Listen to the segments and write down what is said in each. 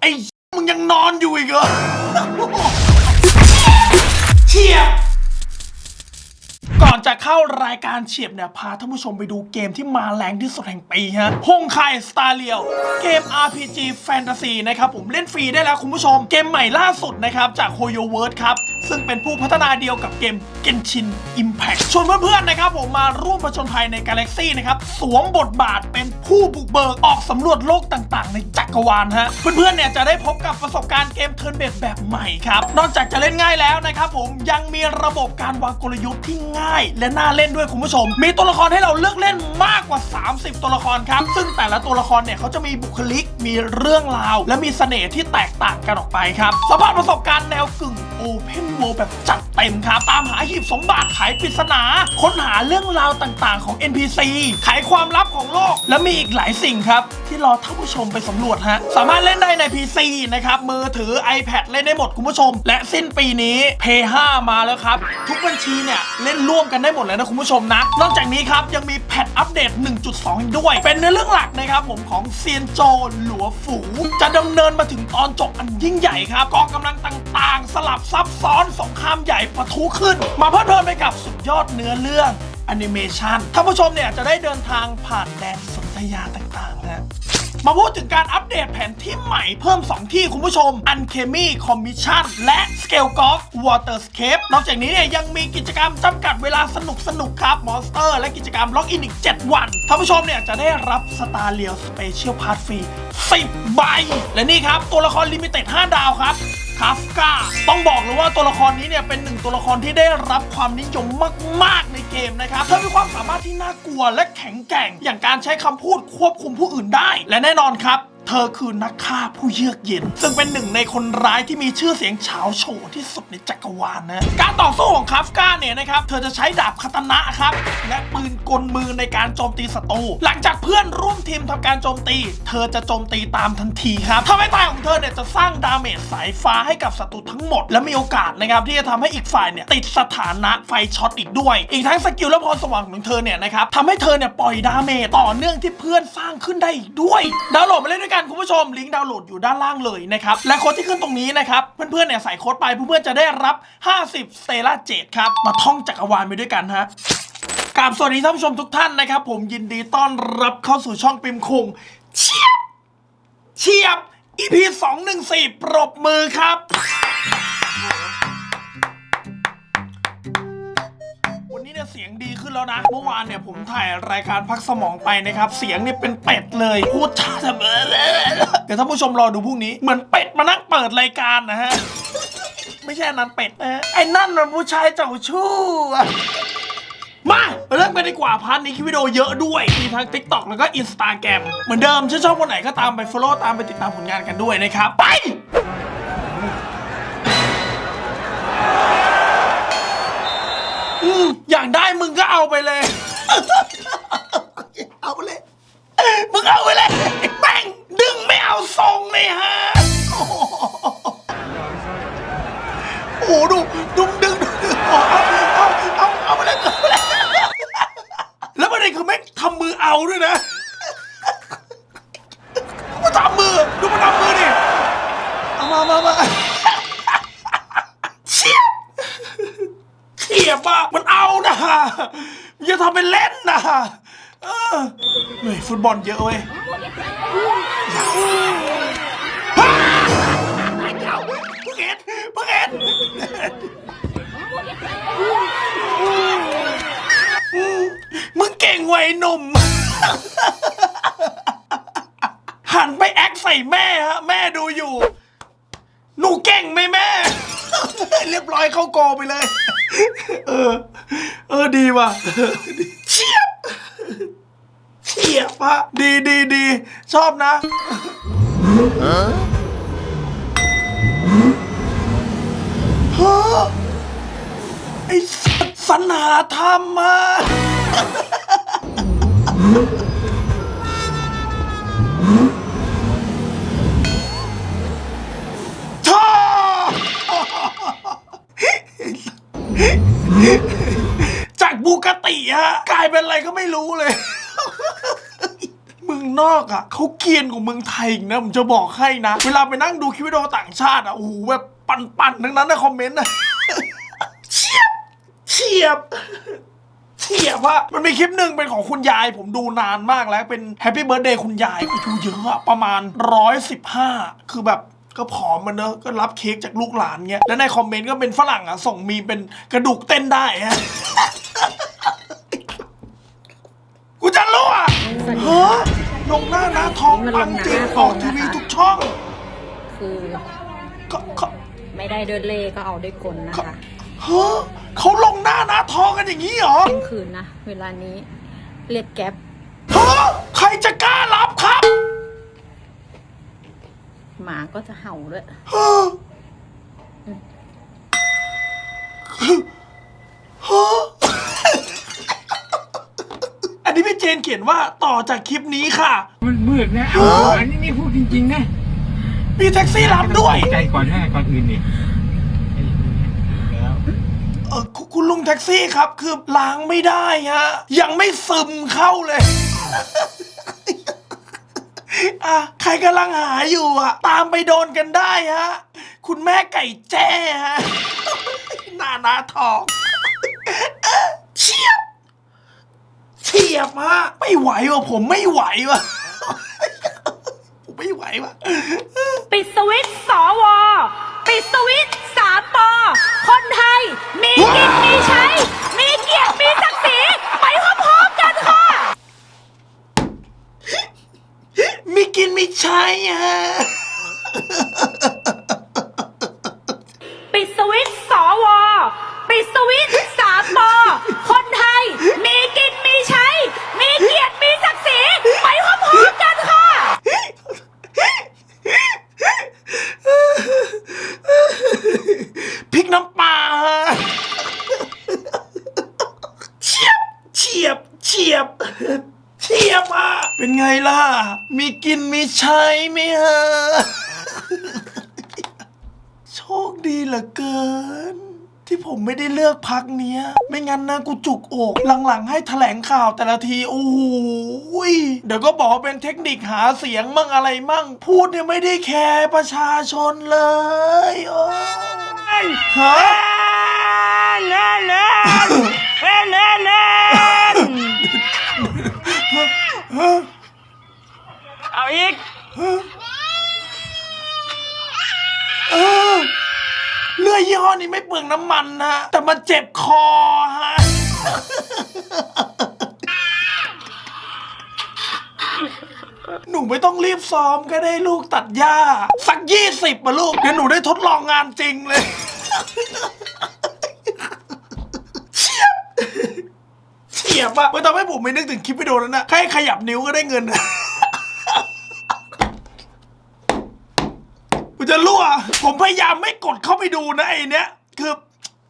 ไอ้มึงยังนอนอยู่อีกเหรอ จะเข้ารายการเฉียบเนี่ยพาท่านผู้ชมไปดูเกมที่มาแรงที่สุดแห่งปีฮะฮงไคสตาร์เลียวเกม RPG Fantasy นะครับผมเล่นฟรีได้แล้วคุณผู้ชม เกมใหม่ล่าสุดนะครับจาก h o y o w o r d ครับ ซึ่งเป็นผู้พัฒนาเดียวกับเกม Genshin Impact ชวนเพื่อนๆนะครับผมมาร่วมประชนภัยในกาแล็กซี่นะครับสวมบทบาทเป็นผู้บุกเบิกออกสำรวจโลกต่างๆ ในจักรวาลฮะเพื่อนๆเนี่ยจะได้พบกับประสบการณ์เมเทิร์นเบสแบบใหม่ครับ นอกจากจะเล่นง่ายแล้วนะครับผมยังมีระบบการวางกลยุทธ์ที่ง่าย และน่าเล่นด้วยคุณผู้ชม มีตัวละครให้เราเลือกเล่นมากกว่า 30 ตัวละครครับ ซึ่งแต่ละตัวละครเนี่ยเขาจะมีบุคลิก มีเรื่องราว และมีเสน่ห์ที่แตกต่างกันออกไปครับสัมผัสประสบการณ์แนวกึ่งโอเพนโวแบบจัดเต็มครับ ตามหาหีบสมบัติไขปริศนา ค้นหาเรื่องราวต่างๆของ NPC ไขความลับของโลก และมีอีกหลายสิ่งครับ ที่รอท่านผู้ชมไปสำรวจฮะสามารถเล่นได้ใน PC นะครับมือถือ iPad เล่นได้หมดคุณผู้ชม และสิ้นปีนี้ p 5มาแล้วครับ ทุกบัญชีเนี่ยเล่นร่วมกันได้หมดเลยนะคุณผู้ชมนะ นอกจากนี้ครับ ยังมีแพทอัปเดต 1.2อีกด้วย เป็นเนื้อเรื่องหลักนะครับผมของเซียนโจหลัวฝูจะดำเนินมาถึงตอนจบอันยิ่งใหญ่ครับกองกำลังต่างๆ สลับซับซ้อนสงครามใหญ่ปะทุขึ้น มาเพลิดเพลินไปกับสุดยอดเนื้อเรื่องแอนิเมชันท่านผู้ชมเนี่ยจะได้เดินทางผ่านแดนสนธยาต่าง มาพูดถึงการอัปเดตแผนที่ใหม่เพิ่ม 2 ที่คุณผู้ชม Unchemy Commission และ Scale Golf Waterscape นอกจากนี้เนี่ยยังมีกิจกรรมจำกัดเวลาสนุกสนุกๆครับ Monster และกิจกรรมล็อกอินอีก 7 วันท่านผู้ชมเนี่ยจะได้รับ Star r e a l Special Pass ฟรี10 ใบ และนี่ครับ ตัวละครลิมิเต็ด5ดาวครับคาฟกาต้องบอกเลยว่าตัวละครนี้เนี่ยเป็นหนึ่งตัวละครที่ได้รับความนิยมมาก เกมนะครับเธอมีความสามารถที่น่ากลัวและแข็งแกร่ง อย่างการใช้คำพูดควบคุมผู้อื่นได้ และแน่นอนครับเธอคือนักฆ่าผู้เยือกเย็น ซึ่งเป็นหนึ่งในคนร้ายที่มีชื่อเสียงเฉาโฉที่สุดในจักรวาลนะ การต่อสู้ของคาฟก้าเนี่ยนะครับเธอจะใช้ดาบคาตนะครับและปืนกลมือในการโจมตีศัตรูหลังจากเพื่อนร่วมทีมทำการโจมตี เธอจะโจมตีตามทันทีครับถ้าไม่ตายของเธอเนี่ยจะสร้างดาเมจสายฟ้าให้กับศัตรูทั้งหมด และมีโอกาสนะครับที่จะทำให้อีกฝ่ายเนี่ยติดสถานะไฟช็อตอีกด้วย อีกทั้งสกิลและพรสวรรค์ของเธอเนี่ยนะครับทำให้เธอเนี่ยปล่อยดาเมจต่อเนื่องที่เพื่อนสร้างขึ้นได้อีกด้วยดาวโหลดมาเล่นด้วยกันคุณผู้ชมลิงก์ดาวน์โหลดอยู่ด้านล่างเลยนะครับ และโค้ดที่ขึ้นตรงนี้นะครับ เพื่อนๆเนี่ยใส่โค้ดไปเพื่อนๆจะได้รับ 50 สเตล่าเจดครับ มาท่องจักรวาลไปด้วยกันฮะกราบสวัสดีท่านผู้ชมทุกท่านนะครับ ผมยินดีต้อนรับเข้าสู่ช่องปิมคงเชียบเชียบ EP 214ปรบมือครับ เสียงดีขึ้นแล้วนะ เมื่อวานเนี่ยผมถ่ายรายการพักสมองไปนะครับ เสียงเนี่ยเป็นเป็ดเลยพูดจาแบบเดี๋ยวท่านผู้ชมรอดูพรุ่งนี้ เหมือนเป็ดมานั่งเปิดรายการนะฮะ ไม่ใช่นั้นเป็ดนะฮะไอ้นั่นมันผู้ชายเจ้าชู้อะมาเริ่มกันดีกว่าพาร์ทนี้คลิปวิดีโอเยอะด้วย มีทั้ง TikTok แล้วก็ Instagram เหมือนเดิมชอบคนไหนก็ตามไป follow ตามไปติดตามผลงานกันด้วยนะครับ ไป อืมอยากได้มึงก็เอาไปเลย เอาไปเลย มึงเอาไปเลยแม่งดึงไม่เอาทรงเลยฮะ โอ้โหโอ้โหดูดุมดึงดูเอาเอาเอาเอาไปเลยเอาไปเลยแล้วประเด็นคือแม่งทำมือเอาด้วยนะมันทำมือ ดูมันทำมือดิเอามามามาเชี่ย เทียบอะมันเอานะ อย่าทำเป็นเล่นนะเออเฮ้ยฟุตบอลเยอะเว้ยเขียวเพิ่งเห็นเพิ่งเห็นมมึงเก่งไว้หนุ่ม หันไปแอคใส่แม่ฮะ แม่ดูอยู่ หนูเก่งไหมแม่ เรียบร้อยเข้าโกอไปเลย เออ เออดีว่ะเฉียบเฉียบอะดีดีดีชอบนะ ฮะไอ้สันหาธรรมมาชอบ จากบูกติฮะกลายเป็นอะไรก็ไม่รู้เลย เมืองนอกอะเขาเกรียนกว่าเมืองไทยอีกนะผมจะบอกให้นะ เวลาไปนั่งดูคลิปวิดีโอต่างชาติอะโอ้โหแบบปั่นๆทั้งนั้นนะคอมเมนต์นะเฉียบเฉียบเฉียบอะมันมีคลิปหนึ่งเป็นของคุณยาย ผมดูนานมากแล้วเป็นแฮปปี้เบิร์ดเดย์คุณยายโอ้โหเยอะอะประมาณร้อยสิบห้าคือแบบ ก็ผอมมันเนอะก็รับเค้กจากลูกหลานเงี้ยแล้วในคอมเมนต์ก็เป็นฝรั่งอะส่งมีมเป็นกระดูกเต้นได้ฮะ กูจะรู้อะเฮ้อลงหน้าหน้าทองปังจริงออกทีวีทุกช่อง คือก็ก็ไม่ได้ด้วยเล่ห์ก็เอาด้วยกลนะคะเฮ้อเขาลงหน้าหน้าทองกันอย่างนี้เหรอเที่ยงคืนนะ เวลานี้เรียกแก๊ปเฮ้อใครจะกล้ารับครับ หมาก็จะเห่าด้วยเฮ้อเฮ้ออันนี้พี่เจนเขียนว่าต่อจากคลิปนี้ค่ะ มันมืดนะเอาอันนี้นี่พูดจริงๆนะมีแท็กซี่รับด้วย ใจก่อนหน้าก่อนอื่นนี่แล้วเออคุณคุณลุงแท็กซี่ครับ คือล้างไม่ได้ฮะ ยังไม่ซึมเข้าเลย อะใครกำลังหาอยู่อะ ตามไปโดนกันได้ฮะ คุณแม่ไก่แจ้ฮะ หน้าหน้าทองเฉียบเฉียบฮะ ไม่ไหวว่ะผมไม่ไหวว่ะผมไม่ไหวว่ะ ปิดสวิตช์สว ปิดสวิตช์สามปอคนไทย มีกินมีใช้ มีเกียรติมีศักดิ์ศรีไปพร้อมๆกันค่ะ มีกินมีใช้ฮะ ปิดสวิตช์สว ปิดสวิตช์สามปอคนไทย มีกินมีใช้ มีเกียรติมีศักดิ์ศรีไปพร้อมๆกันค่ะ พริกน้ำปลาฮะเฉียบ เฉียบ เฉียบ เฉียบอะ เป็นไงล่ะ มีกินมีใช้ไหมฮะ โชคดีเหลือเกิน ที่ผมไม่ได้เลือกพักเนี้ย ไม่งั้นนะกูจุกอก หลังๆ ให้แถลงข่าวแต่ละที โอ้โหยเดี๋ยวก็บอกว่าเป็นเทคนิคหาเสียงมั่งอะไรมั่ง พูดเนี่ยไม่ได้แคร์ประชาชนเลยโอ้ยฮะ เล่นเล่นเล่นเล่น เอาอีกเลื่อยยี่ห้อนี้ไม่เปลืองน้ำมันนะ แต่มันเจ็บคอฮะหนูไม่ต้องรีบซ้อมก็ได้ลูกตัดหญ้า สักยี่สิบมาลูก เดี๋ยวหนูได้ทดลองงานจริงเลยเฉียบเฉียบอะมันทำให้ผมไม่นึกถึงคลิปวิดีโอนั้นนะแค่ขยับนิ้วก็ได้เงินกูจะรั่ว ผมพยายามไม่กดเข้าไปดูนะไอ้เนี้ย คือ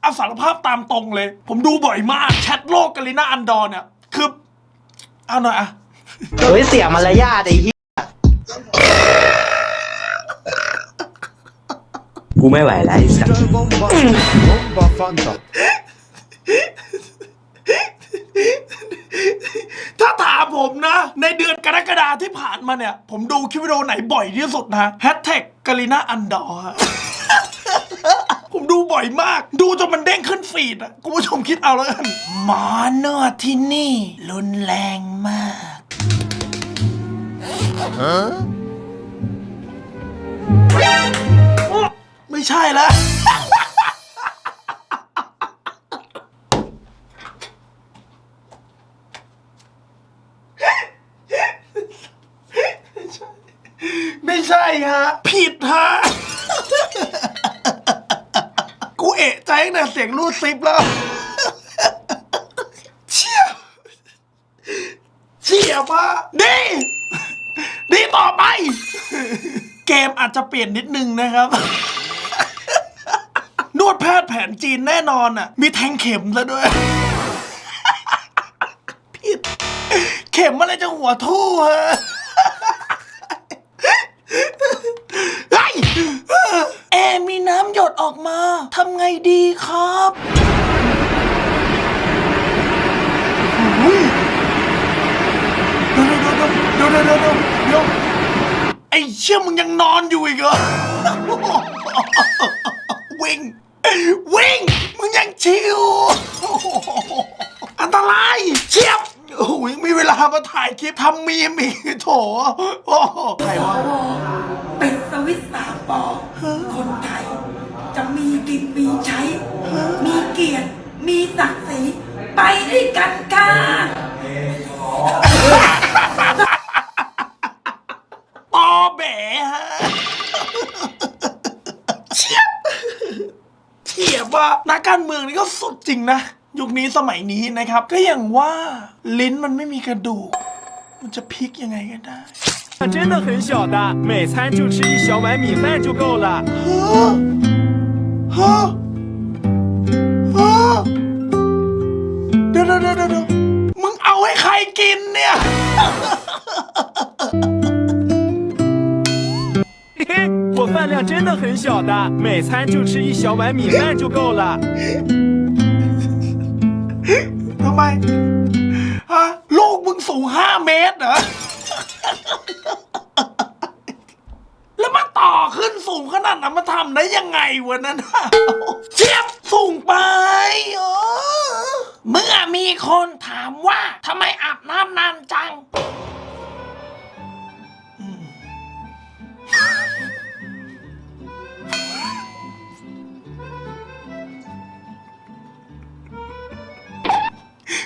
เอาสารภาพตามตรงเลย ผมดูบ่อยมากแชทโลกกาลิน่าอันดอร์เนี่ยคือเอาหน่อยอะเฮ้ยเสียมารยาทไอ้เหี้ยกูไม่ไหวแล้วไอ้สัส Bomba Fanta. ถ้าถาม ผมนะ ในเดือนกรกฎาที่ผ่านมาเนี่ย ผมดูคลิปวิดีโอไหนบ่อยที่สุดนะแฮชแท็กกาลิน่าอันดอร์ผมดูบ่อยมาก ดูจนมันเด้งขึ้นฟีดอะคุณผู้ชมคิดเอาแล้วกันหมอนวดที่นี่รุนแรงมากไม่ใช่แล้ว ไม่ใช่ฮะ ผิดฮะ กูเอะใจตั้ง แต่เสียงรูดซิปแล้ว เชี่ยเชี่ยมาดีดีต่อไป เกมอาจจะเปลี่ยนนิดนึงนะครับ นวดแพทย์แผนจีนแน่นอนอะ มีแทงเข็มซะด้วย ผิด เข็มอะไรจะหัวทู่ฮะ ไอ้ยแอร์มีน้ำหยด ออกมาทำไงดีครับโอ้ยเดี๋ยวเดี๋ยวเดี๋ยวเดี๋ยวเดี๋ยวเชี่ยมึงยังนอนอยู่อีกเหรอ วิ่ง วิ่ง มึงยังชิว อันตรายเชียบโอ้โหยังมีเวลามาถ่ายคลิปทำมีมอีกโถโอ้โหใครวะ เปิดสวิตช์สามปอคนไทย จะมีกินมีใช้ มีเกียรติ มีศักดิ์ศรีไปด้วยกันค่ะ ตอแบฮะเชียบเทียบว่านักการเมืองนี่ก็สุดจริงนะ ยุคนี้สมัยนี้นะครับ ก็อย่างว่าลิ้นมันไม่มีกระดูก มันจะพลิกยังไงก็ได้ 真的很小的，每餐就吃一小碗米饭就够了。 ฮะฮะฮะเดี๋ยวเดี๋ยวเดี๋ยวเดี๋ยวมึงเอาให้ใครกินเนี่ย 嘿嘿，我饭量真的很小的，每餐就吃一小碗米饭就够了。 ทำไม ฮะ ลูกมึงสูงห้าเมตรเหรอ ต่อขึ้นสูงขนาดนั้นมาทำได้ยังไงวะนั้นเชียบสูงไปเมื่อมีคนถามว่าทำไมอาบน้ำนานจัง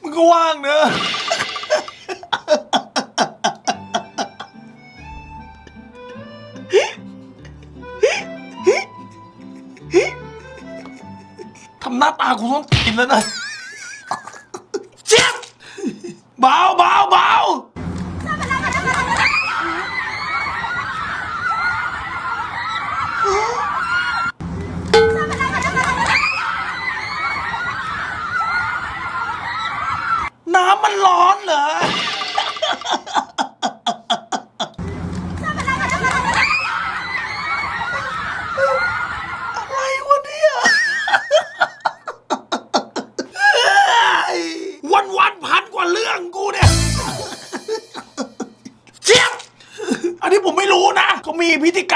มึงก็ว่างเนอะ น้าตากูต้องกินแล้วนะ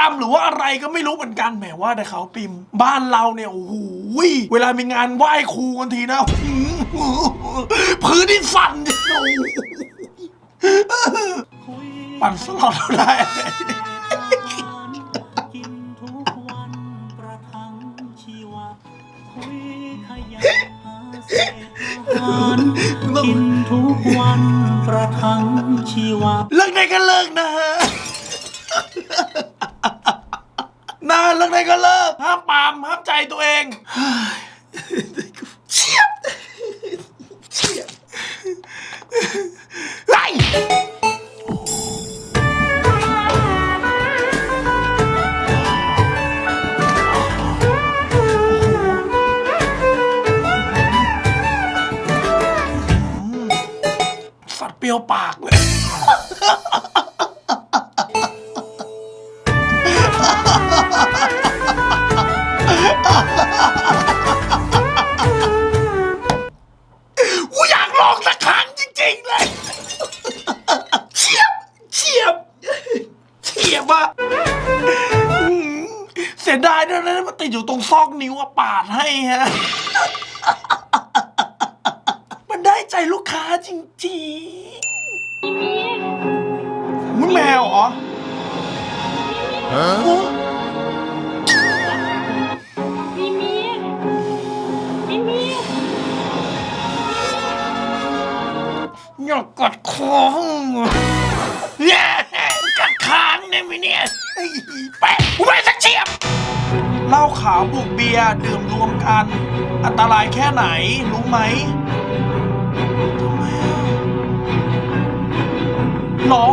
รรมหรือว่าอะไรก็ไม่รู้เหมือนกันแหมว่าแต่เขาปิมบ้านเราเนี่ยโอ้โหเวลามีงานไหว้ครูกันทีนะพื้นที่สั่นโอ้โหปั่นสลอดเราได้กินทุกวันประทังชีวะคุยขยันหาเศษอาหารกินทุกวันประทังชีวะเลิกได้ก็เลิกนะฮะนา เลิกได้ก็เลิก ห้ามปรามห้ามใจตัวเองเฉียบเฉียบไล่สัตว์เปรี้ยวปากเลย ซอกนิ้วอะปาดให้ฮะ มันได้ใจลูกค้าจริงๆมึงแมวเหรอฮะมีมีมีมีอยากกัดคอแย่กัดคางได้ไหมเนี่ยไอ้แปะกูไม่สักเชียบ เหล้าขาวบวกเบียร์ดื่มรวมกัน อันตรายแค่ไหนรู้ไหมทำไมหรอ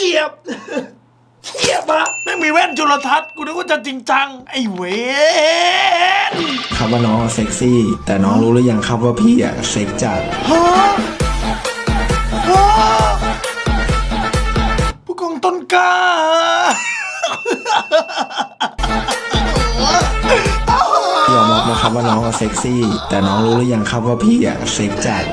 ฉียบเฉียบเฉียบเฉียบอะแม่งมีแว่นจุลทรรศน์กูนึกว่าจะจริงจัง ไอ้เวนครับว่าน้องเซ็กซี่ แต่น้องรู้หรือยังครับว่าพี่อะเซ็กจัดฮะฮะผู้กองต้นกล้าพี่ยอมรับนะครับว่าน้องเซ็กซี่ แต่น้องรู้หรือยังครับว่าพี่อะเซ็กจัด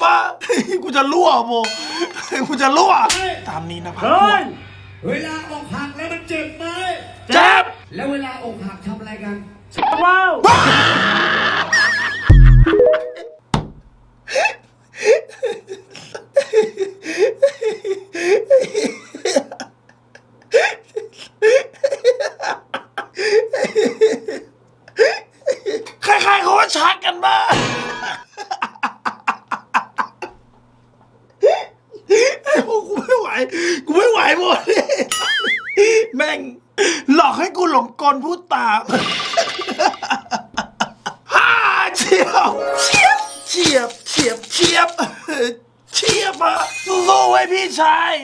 เฉียบอะกูจะรั่วโมกูจะรั่ว ตามนี้นะพักพวกเวลาอกหักแล้วมันเจ็บไหมเจ็บ แล้วเวลาอกหักทำอะไรกันว้าว ใครๆเขาก็ชักกันบ้างไอ้พวกกูไม่ไหว กูไม่ไหวหมดเลยแม่ง หลอ กให้กูหลงกลพูดตามฮ่าเฉียบเฉียบเฉียบเฉียบเฉียบเฉียบอะสู้ไว้พี่ชาย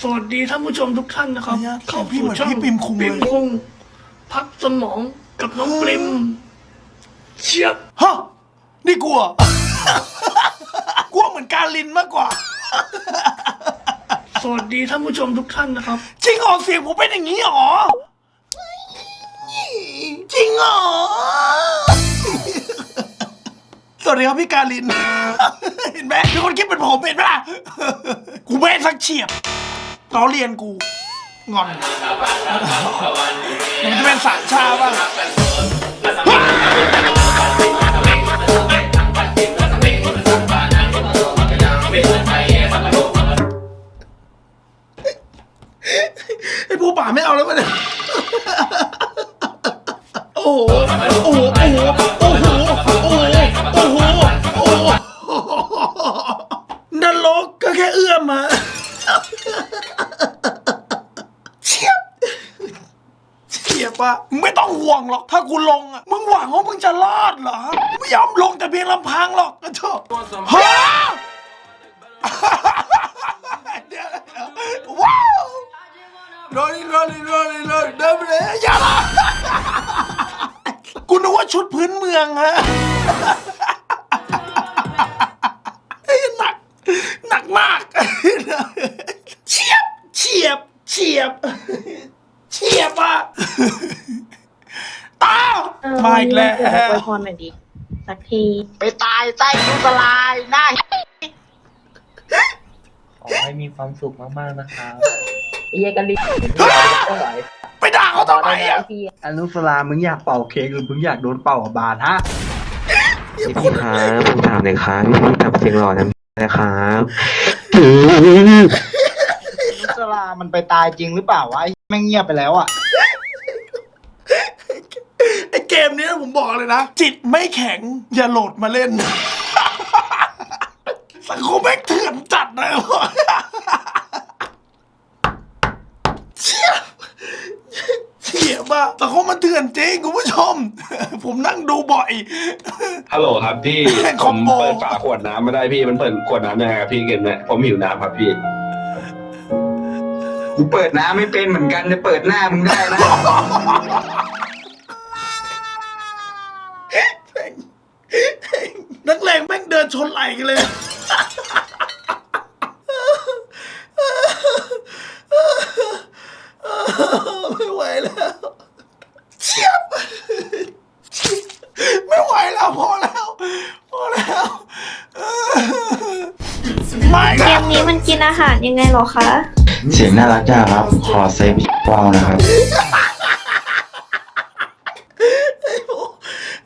สวัสดีท่านผู้ชมทุกท่านนะครับขอพี่เหมือนพี่ปิมคุงเลย ปิมคุงพักสมองกับน้องปริมเชียบฮะนี่กลัวกลัวเหมือนการลินมากกว่า สวัสดีท่านผู้ชมทุกท่านนะครับ จริงเหรอเสียงผมเป็นอย่างนี้เหรอ จริงเหรอ สวัสดีครับพี่การิน เห็นไหมมีคนคิดเป็นผมเห็นไหมล่ะกูไม่ให้สักเฉียบล้อเรียนกูงอนมันจะเป็นสารชาบ้าง้ผู้ป่าไม่เอาแล้วมันยโอ้โหโอ้โหโอ้โหโอ้โหโอ้โหโอ้โหโอ้โหนรกก็แค่เอื้อมมาเฉียบเฉียบอะไม่ต้องห่วงหรอก ถ้ากูลงอะมึงหวังว่ามึงจะรอดเหรอไม่ยอมลงแต่เพียงลำพังหรอกนะเถอะฮะ โรนี่โรนี่โรนี่โรนี่เดินไปเลยอย่าละกูนึกว่าชุดพื้นเมืองฮะเฮ้ยหนัก หนักมาก เฉียบ เฉียบ เฉียบ เฉียบอะตามาอีกแล้วอวยพรหน่อยดิ สักที ไปตายใต้ยุกลายหน้า ขอให้มีความสุขมาก ๆ นะครับ ไอ้เหี้ยกันลิไม่ไหวไปด่าเขาทำไมอะพี่อนุสลามึงอยากเป่าเค้กหรือมึงอยากโดนเป่ากับบาทฮะพี่ครับผมถามหน่อยครับพี่ทำเสียงหล่อนะนะครับอนุสลามันไปตายจริงหรือเปล่าวะไอ้แม่งเงียบไปแล้วอะไอเกมนี้ผมบอกเลยนะ จิตไม่แข็ง อย่าโหลดมาเล่น สังคมแม่งเถื่อนจัดเลยวะเชี่ย เชี่ยบ้าสังคมมันเถื่อนจริงคุณผู้ชม ผมนั่งดูบ่อย ฮัลโหลครับพี่แม่งผคอมมโบ เปิดฝาขวดน้ำไม่ได้พี่ มันเปิดขวดน้ำยังไงครับพี่เกมเนี่ยผมหิวน้ำครับพี่กูเปิดน้ำไม่เป็นเหมือนกันจะเปิดหน้ามึงได้นะ นักเลงแม่งเดินชนไหลกันเลย ไม่ไหวแล้วเชียบเชียบไม่ไหว แล้วพอแล้วพอแล้วไม่เกมนี้มันกินอาหารยังไงเหรอคะ เสียงน่ารักจ้าครับ ขอเซฟว้าวนะครับ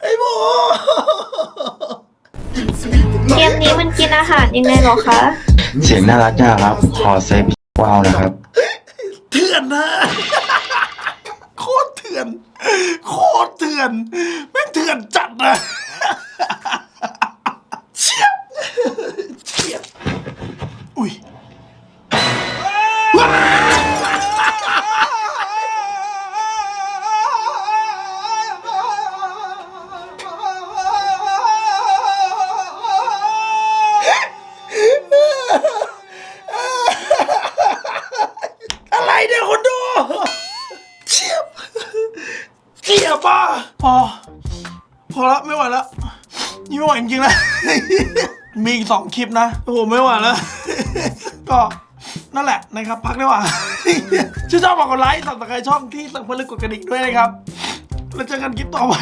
ไอ้โบเกมนี้มันกินอาหารยังไงเหรอคะ เสียงน่ารักจ้าครับ ขอเซฟว้าวนะครับ เถื่อนนะโคตรเถื่อน โคตรเถื่อน แม่ง 2 คลิปนะ โอ้โห ไม่ไหวแล้ว ก็นั่นแหละนะครับ พักได้ว่าชื่นชอบบอกกดไลค์สับตกไคร้ช่องที่สังเพื่อนกดกระดิ่งด้วยนะครับ แล้วเจอกันคลิปต่อไป